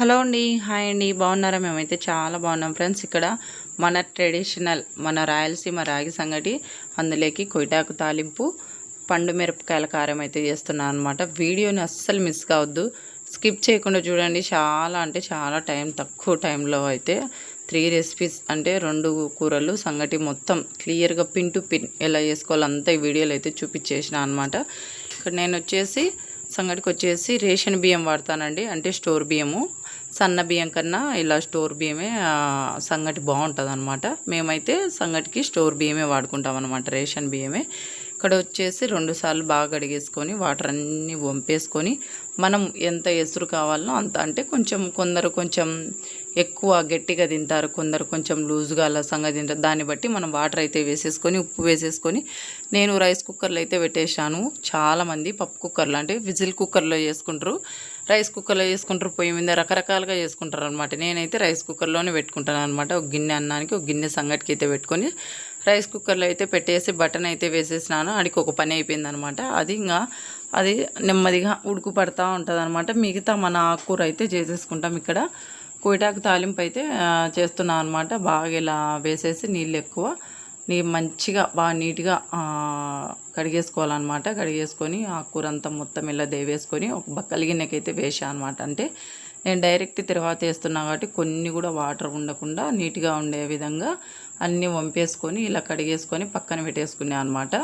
Hello అండి hi అండి బాగున్నారా? మేమైతే చాలా బాగున్నాం ఫ్రెండ్స్ ఇక్కడ. మన ట్రెడిషనల్ మన రాయలసీమ రాగి సంగటి అందులోకి కొయిటాకు తాలింపు పండు మిరపకాయల కారం అయితే చేస్తున్నాను అనమాట వీడియోని అస్సలు మిస్ కావద్దు. స్కిప్ చేయకుండా చూడండి చాలా అంటే చాలా టైం తక్కువ టైంలో అయితే త్రీ రెసిపీస్ అంటే రెండు కూరలు సంగటి మొత్తం క్లియర్గా పిన్ టు పిన్ ఎలా చేసుకోవాలో అంతా ఈ వీడియోలో అయితే చూపించేసిన అనమాట ఇక్కడ నేను వచ్చేసి సంగటికి వచ్చేసి రేషన్ బియ్యం వాడతానండి అంటే స్టోర్ బియ్యము. సన్న బియ్యం కన్నా ఇలా స్టోర్ బియ్యమే సంగటి బాగుంటుంది అనమాట మేమైతే సంగటికి స్టోర్ బియ్యమే వాడుకుంటాం అనమాట రేషన్ బియ్యమే. ఇక్కడ వచ్చేసి రెండుసార్లు బాగా కడిగేసుకొని వాటర్ అన్నీ వంపేసుకొని మనం ఎంత ఎసురు కావాలనో అంత అంటే కొంచెం కొందరు కొంచెం ఎక్కువ గట్టిగా తింటారు కొందరు కొంచెం లూజ్గా అలా సంగతి తింటారు. దాన్ని బట్టి మనం వాటర్ అయితే వేసేసుకొని ఉప్పు వేసేసుకొని నేను రైస్ కుక్కర్లో అయితే పెట్టేశాను. చాలామంది పప్పు కుక్కర్లు అంటే విజిల్ కుక్కర్లో చేసుకుంటారు. రైస్ కుక్కర్లో చేసుకుంటారు పొయ్యి మీద రకరకాలుగా చేసుకుంటారు అనమాట నేనైతే రైస్ కుక్కర్లోనే పెట్టుకుంటాను అనమాట ఒక గిన్నె అన్నానికి ఒక గిన్నె సంగటికి అయితే పెట్టుకొని రైస్ కుక్కర్లో అయితే పెట్టేసి బటన్ అయితే వేసేసినాను. అడికి ఒక పని అయిపోయింది అనమాట అది ఇంకా అది నెమ్మదిగా ఉడుకు పడతా ఉంటుంది అనమాట మిగతా మన ఆకుకూర అయితే చేసేసుకుంటాం ఇక్కడ. కోయిటాకు తాలింపు అయితే ఆ, చేస్తున్నాను అనమాట బాగా ఇలా వేసేసి నీళ్ళు ఎక్కువ నీ మంచిగా బాగా నీట్గా కడిగేసుకోవాలన్నమాట. కడిగేసుకొని ఆ కూర అంతా మొత్తం ఇలా దేవేసుకొని ఒక బక్కలి గిన్నెకైతే వేసాను అనమాట అంటే నేను డైరెక్ట్ తర్వాత వేస్తున్నా కాబట్టి కొన్ని కూడా వాటర్ ఉండకుండా నీట్గా ఉండే విధంగా అన్నీ వంపేసుకొని ఇలా కడిగేసుకొని పక్కన పెట్టేసుకున్నాను అనమాట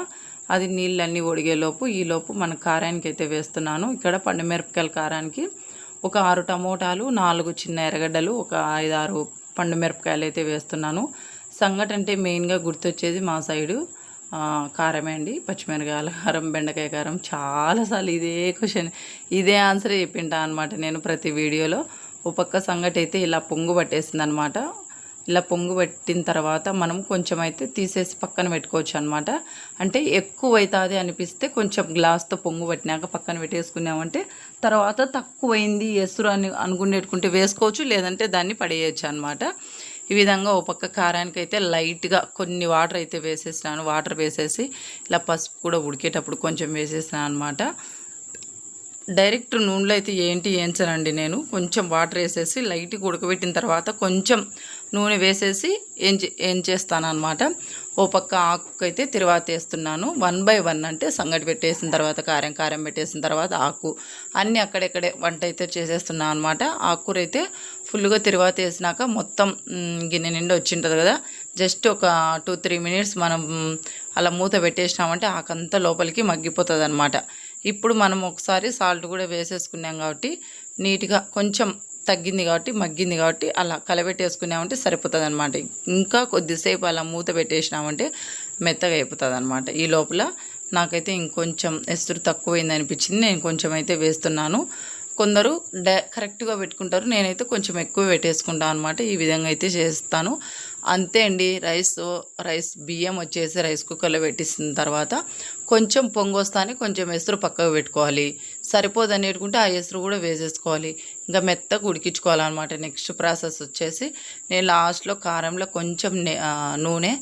అది నీళ్ళన్నీ ఒడిగేలోపు ఈలోపు మన కారానికి అయితే వేస్తున్నాను. ఇక్కడ పండుమిరపకాయల కారానికి ఒక ఆరు టమోటాలు నాలుగు చిన్న ఎర్రగడ్డలు ఒక ఐదారు పండుమిరపకాయలు అయితే వేస్తున్నాను. సంగటి అంటే మెయిన్గా గుర్తొచ్చేది మా సైడు కారమే అండి. పచ్చిమిరకాయల కారం బెండకాయ కారం చాలాసార్లు ఇదే క్వశ్చన్ ఇదే ఆన్సర్ చెప్పింటా అనమాట నేను ప్రతి వీడియోలో ఓ పక్క సంగటి అయితే ఇలా పొంగు పట్టేసింది అనమాట ఇలా పొంగు పెట్టిన తర్వాత మనం కొంచెం అయితే తీసేసి పక్కన పెట్టుకోవచ్చు అనమాట అంటే ఎక్కువ అవుతుంది అనిపిస్తే కొంచెం గ్లాస్తో పొంగు పట్టినాక పక్కన పెట్టేసుకున్నామంటే తర్వాత తక్కువైంది ఎసురు అని అనుకునేట్టుకుంటే వేసుకోవచ్చు లేదంటే దాన్ని పడేయచ్చు అనమాట ఈ విధంగా ఓ పక్క కారానికి అయితే లైట్గా కొన్ని వాటర్ అయితే వేసేసినాను. వాటర్ వేసేసి ఇలా పసుపు కూడా ఉడికేటప్పుడు కొంచెం వేసేసినాను అనమాట డైరెక్ట్ నూనెలో అయితే ఏంటి వేయించనండి నేను. కొంచెం వాటర్ వేసేసి లైట్గా ఉడకబెట్టిన తర్వాత కొంచెం నూనె వేసేసి ఏం ఏం చేస్తానమాట అనమాట ఓ పక్క ఆకుకైతే తిరువాత వేస్తున్నాను వన్ బై వన్ అంటే సంగటి పెట్టేసిన తర్వాత కారం కారం పెట్టేసిన తర్వాత ఆకు. అన్నీ అక్కడెక్కడే వంట అయితే చేసేస్తున్నాను అనమాట ఆకుకూర అయితే ఫుల్గా తిరువాత వేసినాక మొత్తం గిన్నె నిండా వచ్చింటుంది కదా. జస్ట్ ఒక టూ త్రీ మినిట్స్ మనం అలా మూత పెట్టేసినామంటే ఆకంతా లోపలికి మగ్గిపోతుంది అనమాట ఇప్పుడు మనం ఒకసారి సాల్ట్ కూడా వేసేసుకున్నాం కాబట్టి నీట్గా కొంచెం తగ్గింది కాబట్టి మగ్గింది కాబట్టి అలా కలబెట్టేసుకున్నామంటే సరిపోతుంది అనమాట ఇంకా కొద్దిసేపు అలా మూత పెట్టేసినామంటే మెత్తగా అయిపోతుంది అనమాట ఈ లోపల నాకైతే ఇంకొంచెం ఎసురు తక్కువైంది అనిపించింది. నేను కొంచెం అయితే వేస్తున్నాను. కొందరు డై కరెక్ట్గా పెట్టుకుంటారు. నేనైతే కొంచెం ఎక్కువ పెట్టేసుకుంటాను అనమాట ఈ విధంగా అయితే చేస్తాను. అంతే అండి. రైస్ రైస్ బియ్యం వచ్చేసి రైస్ కుక్కర్లో పెట్టేసిన తర్వాత కొంచెం పొంగొస్తానే కొంచెం ఎసురు పక్కకు పెట్టుకోవాలి. సరిపోదని పెట్టుకుంటే ఆ ఎసురు కూడా వేసేసుకోవాలి. ఇంకా మెత్తగా ఉడికించుకోవాలన్నమాట. నెక్స్ట్ ప్రాసెస్ వచ్చేసి నేను లాస్ట్లో కారంలో కొంచెం నే- నూనె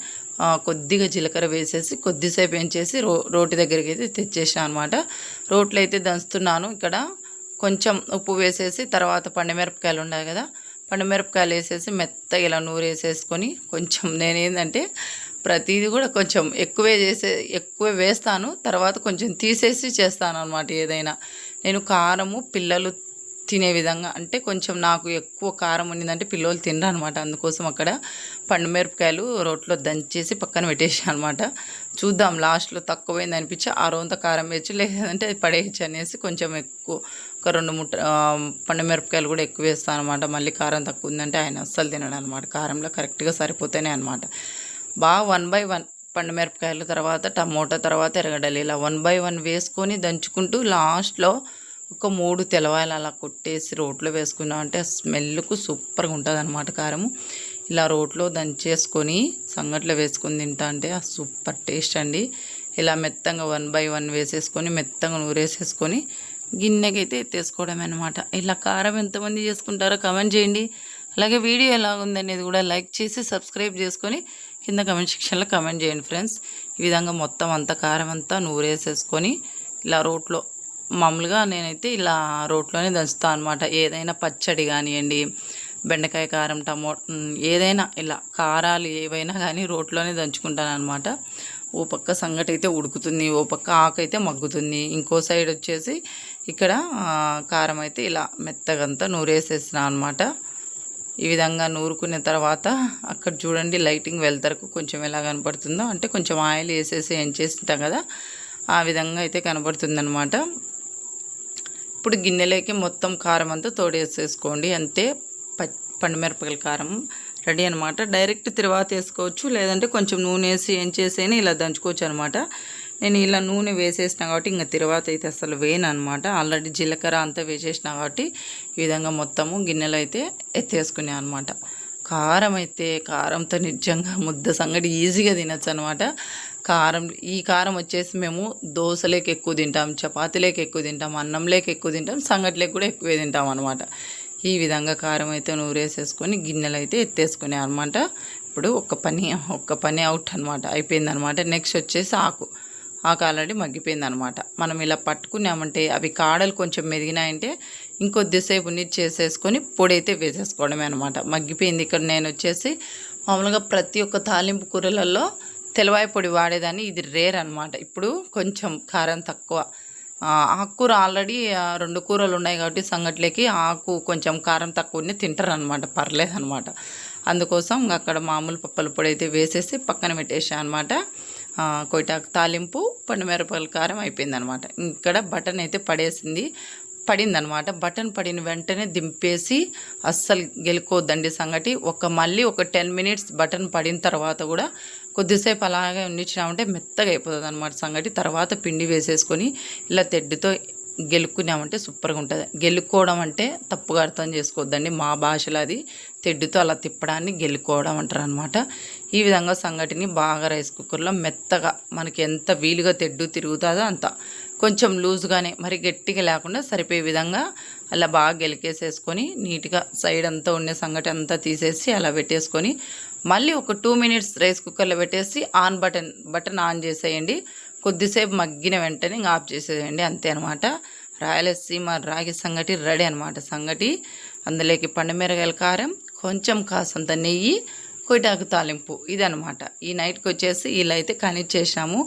కొద్దిగా జీలకర్ర వేసేసి కొద్దిసేపు ఏం చేసి రో రోటి దగ్గరికి అయితే తెచ్చేసాను అనమాట రోట్లో అయితే దంచుతున్నాను. ఇక్కడ కొంచెం ఉప్పు వేసేసి తర్వాత పండుమిరపకాయలు ఉన్నాయి కదా పండుమిరపకాయలు వేసేసి మెత్తగా ఇలా నూరు వేసేసుకొని కొంచెం నేనేంటంటే ప్రతిదీ కూడా కొంచెం ఎక్కువే చేసే ఎక్కువ వేస్తాను. తర్వాత కొంచెం తీసేసి చేస్తాను అనమాట ఏదైనా. నేను కారము పిల్లలు తినే విధంగా అంటే కొంచెం నాకు ఎక్కువ కారం ఉండిందంటే పిల్లలు తినరు అనమాట అందుకోసం అక్కడ పండు మిరపకాయలు రోట్లో దంచేసి పక్కన పెట్టేసాను అనమాట చూద్దాం లాస్ట్లో తక్కువైంది అనిపించి ఆ రోజంతా కారం వేయచ్చు లేదంటే అది పడేయచ్చు అనేసి కొంచెం ఎక్కువ ఒక రెండు ముట్ట పండు మిరపకాయలు కూడా ఎక్కువ వేస్తాను అనమాట మళ్ళీ కారం తక్కువ ఉందంటే ఆయన అస్సలు తినడం అనమాట కారంలో కరెక్ట్గా సరిపోతేనే అనమాట బాగా వన్ బై వన్ పండుమిరపకాయలు తర్వాత టమోటా తర్వాత ఎరగడలు ఇలా వన్ బై వన్ వేసుకొని దంచుకుంటూ లాస్ట్లో ఒక మూడు తెలవాయలు అలా కొట్టేసి రోట్లో వేసుకున్నాం అంటే స్మెల్కు సూపర్గా ఉంటుంది అనమాట కారము. ఇలా రోట్లో దంచేసుకొని సంగట్లో వేసుకొని తింటా అంటే సూపర్ టేస్ట్ అండి. ఇలా మెత్తంగా వన్ బై వన్ వేసేసుకొని మెత్తంగా నూరేసేసుకొని గిన్నెకైతే ఎత్తేసుకోవడం అనమాట ఇలా కారం ఎంతమంది చేసుకుంటారో కమెంట్ చేయండి. అలాగే వీడియో ఎలా ఉందనేది కూడా లైక్ చేసి సబ్స్క్రైబ్ చేసుకొని కింద కమెంట్ సెక్షన్లో కమెంట్ చేయండి ఫ్రెండ్స్. ఈ విధంగా మొత్తం అంతా కారం అంతా నూరేసేసుకొని ఇలా రోట్లో మామూలుగా నేనైతే ఇలా రోట్లోనే దంచుతాను అనమాట ఏదైనా పచ్చడి కానివ్వండి బెండకాయ కారం టమోటా ఏదైనా ఇలా కారాలు ఏవైనా కానీ రోట్లోనే దంచుకుంటాను అనమాట ఓ పక్క సంగటి అయితే ఉడుకుతుంది ఓ పక్క ఆకు అయితే మగ్గుతుంది. ఇంకో సైడ్ వచ్చేసి ఇక్కడ కారం అయితే ఇలా మెత్తగంతా నూరేసేసిన అనమాట ఈ విధంగా నూరుకున్న తర్వాత అక్కడ చూడండి లైటింగ్ వెళ్తారు కొంచెం ఎలా కనపడుతుందో అంటే కొంచెం ఆయిల్ వేసేసి ఏం చేస్తుంటాం కదా ఆ విధంగా అయితే కనపడుతుందనమాట ఇప్పుడు గిన్నెలోకి మొత్తం కారం అంతా తోడేసేసుకోండి. అంతే పండుమిరపకాయల కారం రెడీ అనమాట డైరెక్ట్ తర్వాత వేసుకోవచ్చు లేదంటే కొంచెం నూనె వేసి ఏం చేసైనా ఇలా దంచుకోవచ్చు అనమాట నేను ఇలా నూనె వేసేసిన కాబట్టి ఇంకా తిరువాత అయితే అసలు వేయను అనమాట ఆల్రెడీ జీలకర్ర అంతా వేసేసిన కాబట్టి ఈ విధంగా మొత్తము గిన్నెలో అయితే ఎత్తేసుకునే అనమాట కారం అయితే కారంతో నిజంగా ముద్ద సంగటి ఈజీగా తినచ్చు అనమాట కారం ఈ కారం వచ్చేసి మేము దోశలేకి ఎక్కువ తింటాం చపాతీలేకి ఎక్కువ తింటాం అన్నంలోకి ఎక్కువ తింటాం సంగటిలోకి కూడా ఎక్కువ తింటాం అనమాట ఈ విధంగా కారం అయితే నూరేసేసుకొని గిన్నెలు అయితే ఎత్తేసుకునే అనమాట ఇప్పుడు ఒక్క పని ఒక్క పని అవుట్ అనమాట అయిపోయింది అనమాట నెక్స్ట్ వచ్చేసి ఆకు. ఆకు ఆల్రెడీ మగ్గిపోయింది అనమాట మనం ఇలా పట్టుకున్నామంటే అవి కాడలు కొంచెం మెదిగినాయంటే ఇంకొద్దిసేపు నీరు చేసేసుకొని పొడి అయితే వేసేసుకోవడమే అనమాట మగ్గిపోయింది ఇక్కడ నేను వచ్చేసి మామూలుగా ప్రతి ఒక్క తాలింపు కూరలలో తెలవాయి పొడి వాడేదాన్ని. ఇది రేర్ అనమాట. ఇప్పుడు కొంచెం కారం తక్కువ. ఆకుకూర ఆల్రెడీ రెండు కూరలు ఉన్నాయి కాబట్టి సంగట్లేకి ఆకు కొంచెం కారం తక్కువనే తింటారు అనమాట పర్లేదు అనమాట అందుకోసం అక్కడ మామూలు పప్పల పొడి అయితే వేసేసి పక్కన పెట్టేసా అనమాట కొయిటాకు తాలింపు పండుమిరపకాయల కారం అయిపోయింది అనమాట ఇక్కడ బటన్ అయితే పడేసింది. పడిందనమాట. బటన్ పడిన వెంటనే దింపేసి అస్సలు గెలుకోవద్దండి సంగటి. ఒక మళ్ళీ ఒక టెన్ మినిట్స్ బటన్ పడిన తర్వాత కూడా కొద్దిసేపు అలాగే ఉండిచ్చినామంటే మెత్తగా అయిపోతుంది అనమాట సంగటి. తర్వాత పిండి వేసేసుకొని ఇలా తెడ్డుతో గెలుక్కున్నామంటే సూపర్గా ఉంటుంది. గెలుక్కోవడం అంటే తప్పుగా అర్థం చేసుకోవద్దండి. మా భాషలో అది. తెడ్డుతో అలా తిప్పడాన్ని గెలుక్కోవడం అంటారు అనమాట ఈ విధంగా సంగటిని బాగా రైస్ కుక్కర్లో మెత్తగా మనకి ఎంత వీలుగా తెడ్డు తిరుగుతుందో అంత. కొంచెం లూజ్గానే మరి గట్టిగా లేకుండా సరిపోయే విధంగా అలా బాగా గెలికేసేసుకొని నీట్గా సైడ్ అంతా ఉండే సంగటి అంతా తీసేసి అలా పెట్టేసుకొని మళ్ళీ ఒక టూ మినిట్స్ రైస్ కుక్కర్లో పెట్టేసి ఆన్ బటన్ బటన్ ఆన్ చేసేయండి. కొద్దిసేపు మగ్గిన వెంటనే ఆఫ్ చేసేయండి. అంతే అనమాట రాయలసీమ రాగి సంగటి రెడీ అనమాట సంగటి. అందులోకి పండుమిరగాయల కారం కొంచెం కాసంత నెయ్యి కొయిటాకు తాలింపు ఇదనమాట ఈ నైట్కి వచ్చేసి ఇలా అయితే కనెక్ట్ చేసాము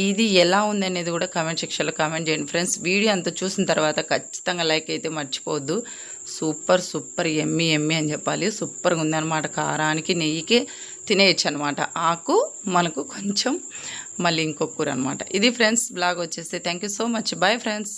ఇది ఎలా ఉంది అనేది కూడా కామెంట్ సెక్షన్లో కామెంట్ చేయండి ఫ్రెండ్స్ వీడియో అంతా చూసిన తర్వాత ఖచ్చితంగా లైక్ అయితే మర్చిపోవద్దు. సూపర్ సూపర్ ఎమ్మి ఎమ్మి అని చెప్పాలి. సూపర్గా ఉందన్నమాట. కారానికి నెయ్యికి తినేయచ్చు అనమాట ఆకు మనకు కొంచెం మళ్ళీ ఇంకొక కూర అనమాట ఇది ఫ్రెండ్స్ బ్లాగ్ వచ్చేస్తే thank you so much bye friends